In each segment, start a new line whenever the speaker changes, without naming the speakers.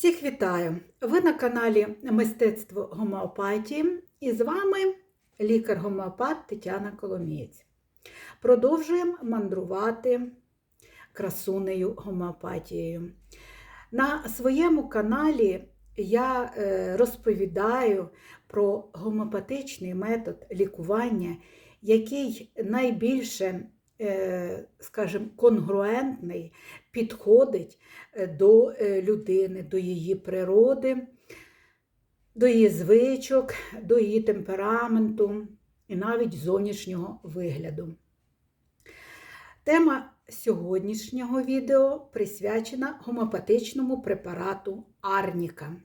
Всіх вітаю! Ви на каналі Мистецтво гомеопатії і з вами лікар-гомеопат Тетяна Коломієць. Продовжуємо мандрувати красунею гомеопатією. На своєму каналі я е, розповідаю про гомеопатичний метод лікування, який найбільше, скажімо, конгруентний, підходить е, до е, людини, до її природи, до її звичок, до її темпераменту і навіть зовнішнього вигляду. Тема сьогоднішнього відео присвячена гомеопатичному препарату Арніка.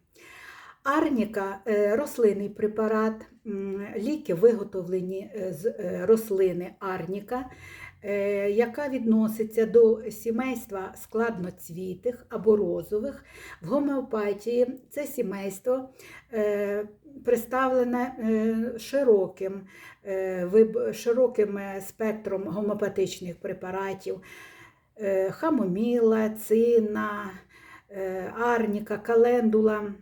Арніка е, рослинний препарат, ліки виготовлені е, з е, рослини арніка, е, яка відноситься до сімейства складноцвітих або розових. В гомеопатії це сімейство е, представлене е, широким, е, широким е, спектром гомеопатичних препаратів. Е, Хамоміла, цина, е, арніка, календула.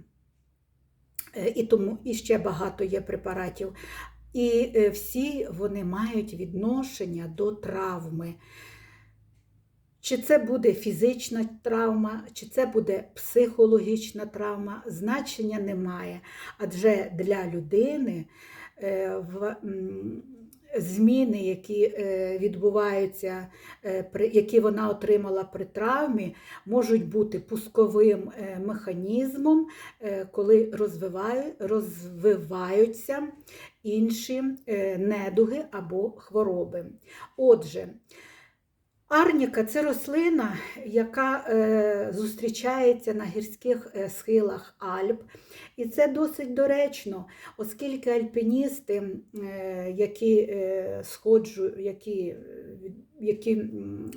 Е, і тому і ще багато є препаратів. І е, всі вони мають відношення до травми. Чи це буде фізична травма, чи це буде психологічна травма, значення немає. Адже для людини е, в, зміни, які е, відбуваються, які вона отримала при травмі, можуть бути пусковим механізмом, коли розвиваються інші е, недуги або хвороби. Отже, Арніка це рослина, яка е, зустрічається на гірських е, схилах Альп. І це досить доречно, оскільки альпіністи, які, сходжу, які, які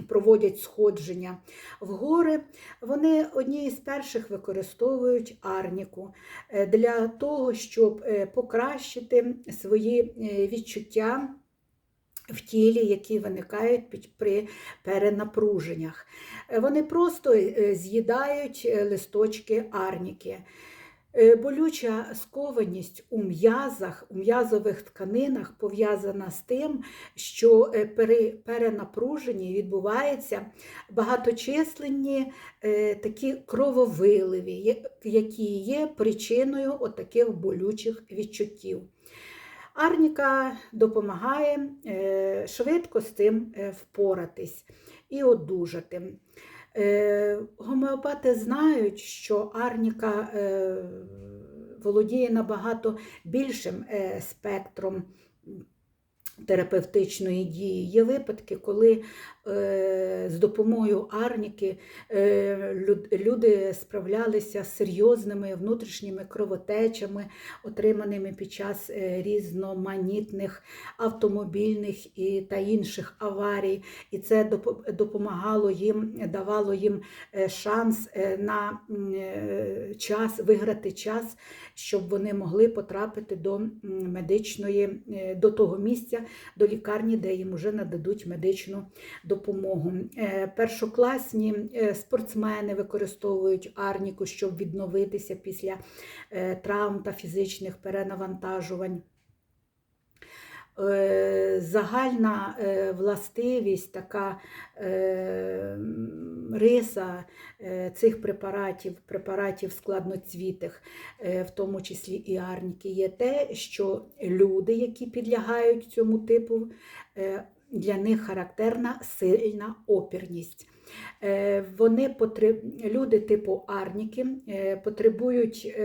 проводять сходження в гори, вони одні із перших використовують арніку е, для того, щоб е, покращити свої е, відчуття в тілі, які виникають при перенапруженнях. Вони просто з'їдають листочки арніки. Е, Болюча скованість у м'язах, у м'язових тканинах пов'язана з тим, що е, при перенапруженні відбуваються багаточисленні е, такі крововиливи, які є причиною отаких болючих відчуттів. Арніка допомагає швидко з цим е, впоратись і одужати. Е, Гомеопати знають, що арніка е, володіє набагато більшим е, спектром терапевтичної дії. Є випадки, коли е, з допомогою арніки е, люд- люди справлялися з серйозними внутрішніми кровотечами, отриманими під час е, різноманітних автомобільних і та інших аварій. І це допомагало їм, давало їм шанс на час виграти час, щоб вони могли потрапити до медичної, до того місця, до лікарні, де їм вже нададуть медичну допомогу. Е, Першокласні е, спортсмени використовують арніку, щоб відновитися після е, травм та фізичних перенавантажувань. Е, Загальна е, властивість, така е, риса цих препаратів, препаратів складноцвітих, в тому числі і арніки, є те, що люди, які підлягають цьому типу, для них характерна сильна опірність. Вони потреб... Люди типу арніки потребують.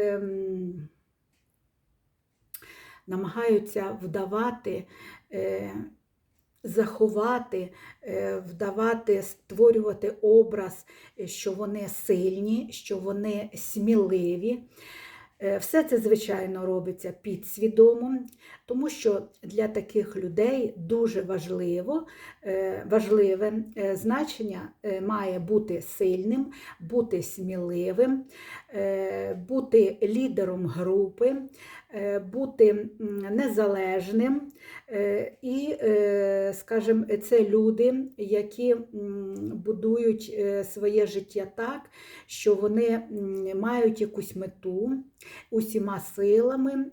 Намагаються вдавати, е, заховати, е, вдавати, створювати образ, що вони сильні, що вони сміливі. Е, Все це, звичайно, робиться підсвідомо, Тому що для таких людей дуже важливо, е, важливе е, значення е, має бути сильним, бути сміливим, бути лідером групи, бути незалежним. І, скажімо, це люди, які будують своє життя так, що вони мають якусь мету, усіма силами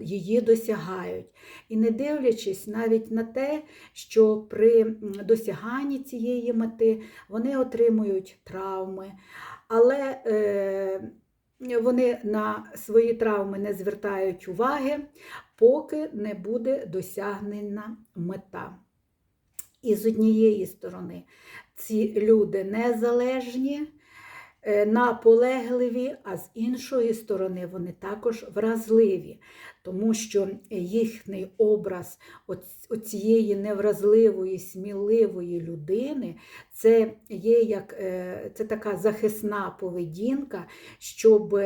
її досягають. І не дивлячись навіть на те, що при досяганні цієї мети вони отримують травми, але е, вони на свої травми не звертають уваги, поки не буде досягнена мета. І з однієї сторони, ці люди незалежні, е, наполегливі, а з іншої сторони, вони також вразливі, тому що їхній образ оцієї невразливої, сміливої людини це є як е, це така захисна поведінка, щоб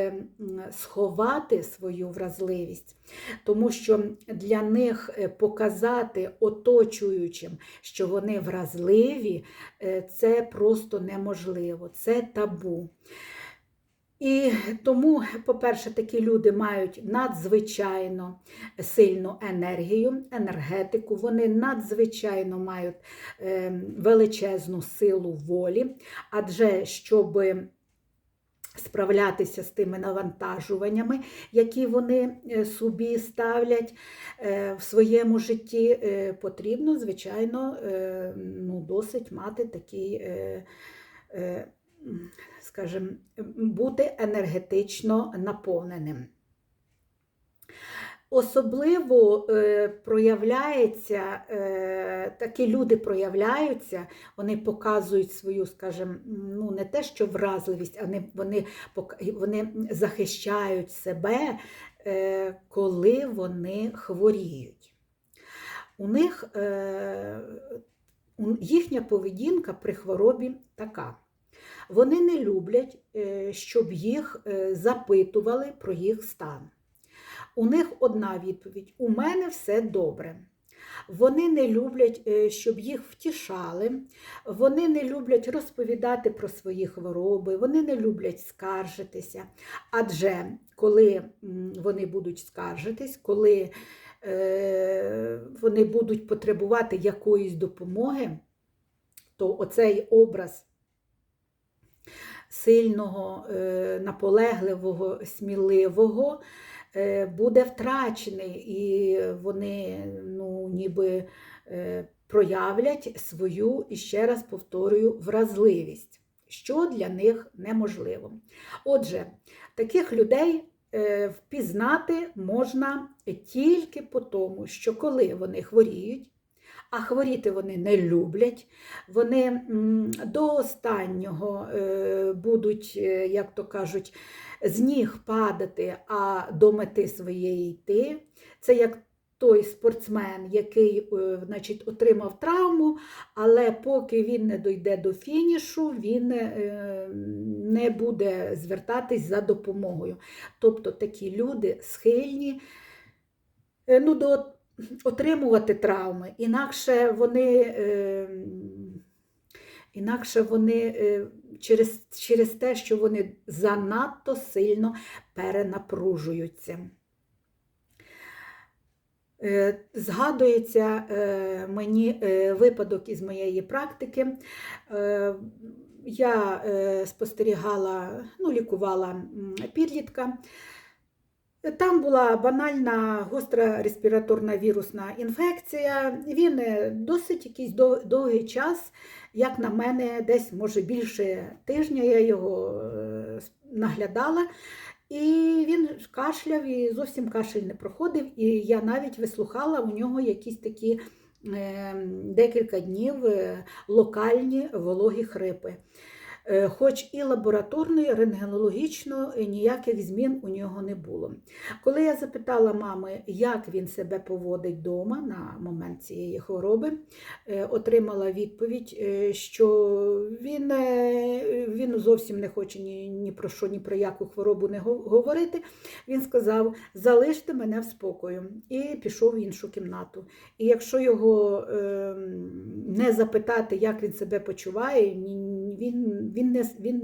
сховати свою вразливість. Тому що для них е, показати оточуючим, що вони вразливі, е, це просто неможливо, це табу. І тому, по-перше, такі люди мають надзвичайно сильну енергію, енергетику, вони надзвичайно мають е, величезну силу волі, адже щоб справлятися з тими навантажуваннями, які вони е, собі ставлять е, в своєму житті, е, потрібно, звичайно, ну, досить мати такий. Скажімо, бути енергетично наповненим. Особливо е, проявляється, е, такі люди проявляються, вони показують свою, скажімо, ну не те, що вразливість, а вони, вони, вони захищають себе, е, коли вони хворіють. У них е, їхня поведінка при хворобі така. Вони не люблять, е, щоб їх е, запитували про їх стан. У них одна відповідь: у мене все добре. Вони не люблять, е, щоб їх втішали, вони не люблять розповідати про свої хвороби, вони не люблять скаржитися. Адже коли вони будуть скаржитись, коли вони будуть потребувати якоїсь допомоги, то оцей образ сильного, е, наполегливого, сміливого е, буде втрачений, і вони ну, ніби е, проявлять свою, і ще раз повторюю, вразливість, що для них неможливо. Отже, таких людей впізнати можна тільки по тому, що коли вони хворіють, а хворіти вони не люблять, вони до останнього е, будуть, е, як то кажуть, з ніг падати, а до мети своєї йти. Це як той спортсмен, який е, значить, отримав травму, але поки він не дойде до фінішу, він не буде звертатись за допомогою. Тобто такі люди схильні ну, до отримувати травми, інакше вони, е, інакше вони е, через, через те, що вони занадто сильно перенапружуються. Е, Згадується е, мені випадок із моєї практики. Я спостерігала, ну, лікувала підлітка. Там була банальна гостра респіраторна вірусна інфекція. Він е, досить якийсь дов- довгий час, як на мене, десь може більше тижня я його е, наглядала. І він кашляв, і зовсім кашель не проходив. І я навіть вислухала у нього якісь такі е, декілька днів е, локальні вологі хрипи. Е, Хоч і лабораторної, рентгенологічно е, ніяких змін у нього не було. Коли я запитала мами, як він себе поводить вдома на момент цієї хвороби, е, отримала відповідь, що він, він зовсім не хоче ні, ні про що, ні про яку хворобу не го- говорити. Він сказав: залиште мене в спокою, і пішов в іншу кімнату. І якщо його е, не запитати, як він себе почуває, він, він, не, він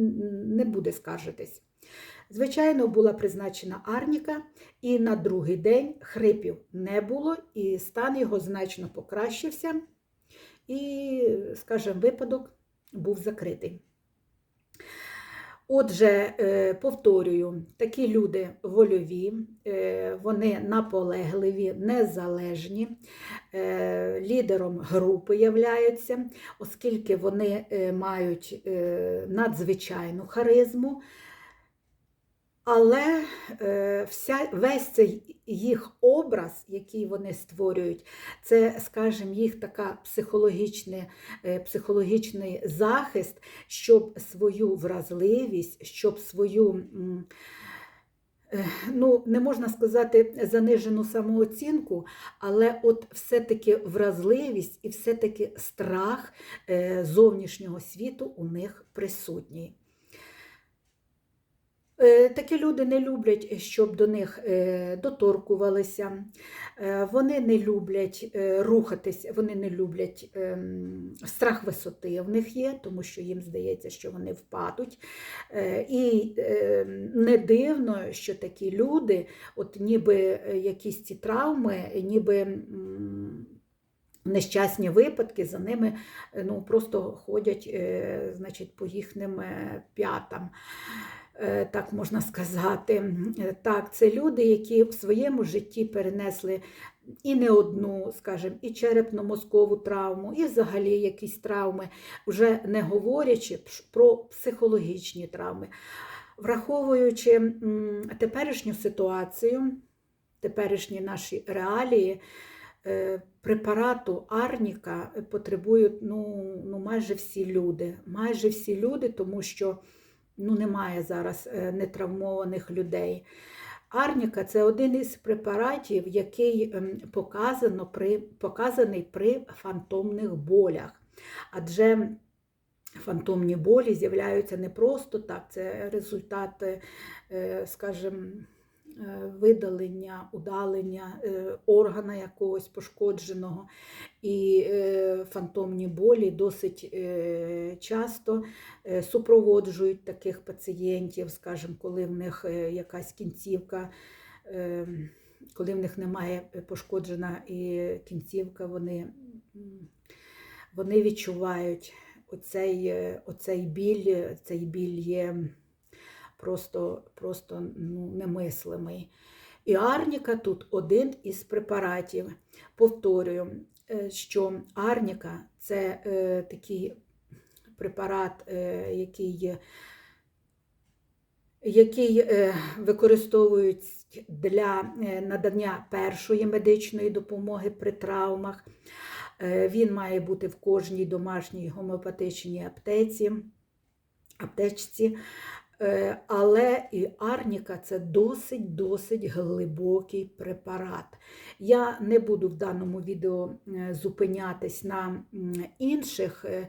не буде скаржитись. Звичайно, була призначена арніка, і на другий день хрипів не було, і стан його значно покращився, і, скажімо, випадок був закритий. Отже, е, повторюю, такі люди вольові, е, вони наполегливі, незалежні, лідером групи являються, оскільки вони е, мають е, надзвичайну харизму. Але е, вся, весь цей їх образ, який вони створюють, це, скажімо, їх така психологічний, е, психологічний захист, щоб свою вразливість, щоб свою, е, ну, не можна сказати, занижену самооцінку, але от все-таки вразливість і все-таки страх е, зовнішнього світу у них присутній. Е, Такі люди не люблять, щоб до них е, доторкувалися, Е, вони не люблять е, рухатись, вони не люблять ем, страх висоти в них є, тому що їм здається, що вони впадуть. Е, І е, не дивно, що такі люди, от ніби е, якісь ці травми, ніби. Нещасні випадки за ними е, ну, просто ходять е, значить, по їхнім е, п'ятам е, так можна сказати. Е, Так, це люди, які в своєму житті перенесли і не одну, скажімо, і черепно-мозкову травму, і взагалі якісь травми, вже не говорячи про психологічні травми. Враховуючи теперішню ситуацію, теперішні наші реалії, е, препарату Арніка потребують ну, ну, майже всі люди. Майже всі люди, тому що ну, немає зараз е, нетравмованих людей. Арніка це один із препаратів, який ем, показано при, показаний при фантомних болях. Адже фантомні болі з'являються не просто так, це результат, е, скажімо, видалення, удалення е, органа якогось пошкодженого. І е, фантомні болі досить е, часто е, супроводжують таких пацієнтів, скажімо, коли в них е, якась кінцівка. е, Коли в них немає пошкоджена і кінцівка, вони, вони відчувають оцей, е, оцей біль, цей біль є просто, просто ну, немислимий. І арніка тут один із препаратів. Повторюю, е, що арніка це е, такий препарат, е, який, який е, використовують для е, надання першої медичної допомоги при травмах. Він має бути в кожній домашній гомеопатичній аптеці, аптечці. Е, Але і арніка це досить-досить глибокий препарат. Я не буду в даному відео е, зупинятись на інших е,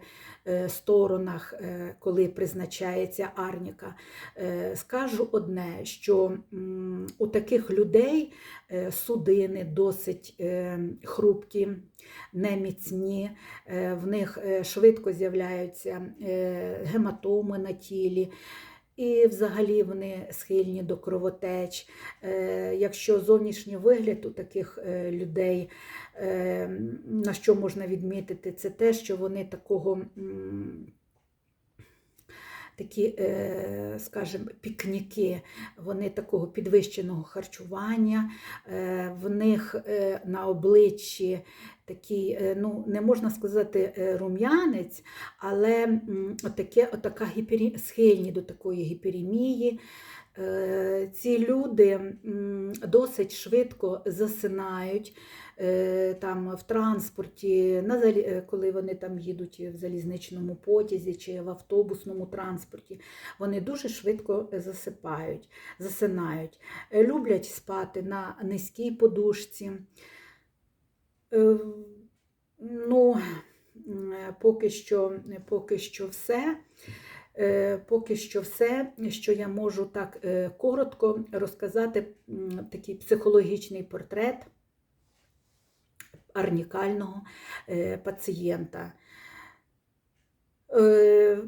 сторонах, коли призначається арніка. Скажу одне, що у таких людей судини досить хрупкі, неміцні, в них швидко з'являються гематоми на тілі. І взагалі вони схильні до кровотеч. Е, Якщо зовнішній вигляд у таких е, людей, е, на що можна відмітити, це те, що вони такого. Такі, е, скажімо, пікніки, вони такого підвищеного харчування, е, в них е, на обличчі такий, ну, не можна сказати рум'янець, але отаке, отака гіпері... схильні до такої гіперемії. Ці люди досить швидко засинають там в транспорті, на е, коли вони там їдуть в залізничному потязі чи в автобусному транспорті. Вони дуже швидко засипають, засинають, Е, люблять спати на низькій подушці. Е, Ну, е, поки що, поки що все. Е, Поки що все, що я можу так е, коротко розказати, такий психологічний портрет арнікального е, пацієнта. Е,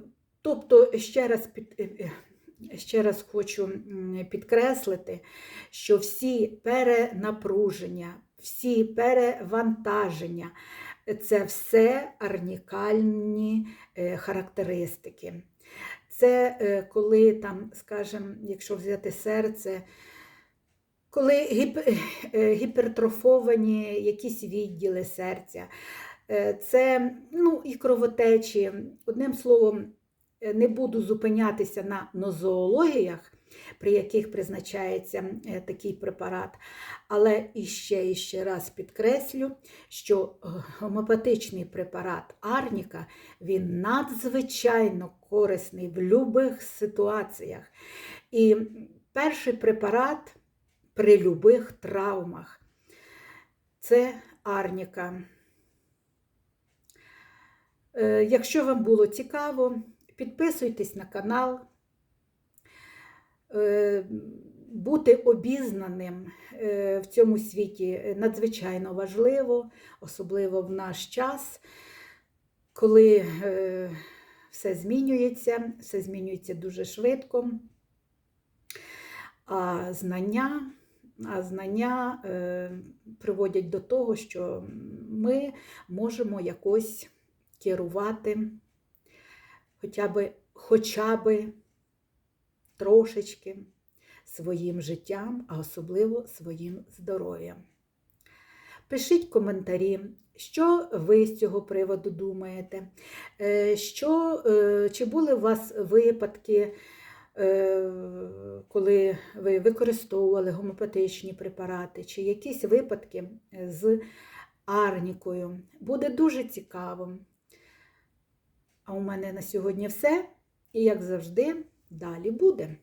Тобто, ще раз, під, е, ще раз хочу підкреслити, що всі перенапруження, всі перевантаження це все арнікальні характеристики. Це коли там, скажімо, якщо взяти серце, коли е, гіпертрофовані якісь відділи серця, е, це ну, і кровотечі. Одним словом, е, не буду зупинятися на нозоологіях, при яких призначається такий препарат. Але іще ще раз підкреслю, що гомеопатичний препарат Арніка він надзвичайно корисний в будь-яких ситуаціях. І перший препарат при любих травмах це Арніка. Е, Якщо вам було цікаво, підписуйтесь на канал. Е, Бути обізнаним е, в цьому світі надзвичайно важливо, особливо в наш час, коли все змінюється, все змінюється дуже швидко. А знання, а знання е, приводять до того, що ми можемо якось керувати хоча би, хоча би трошечки своїм життям, а особливо своїм здоров'ям. Пишіть коментарі, що ви з цього приводу думаєте, Е, що, е, чи були у вас випадки, коли ви використовували гомеопатичні препарати, чи якісь випадки з арнікою. Буде дуже цікаво. А у мене на сьогодні все. І, як завжди, далі буде.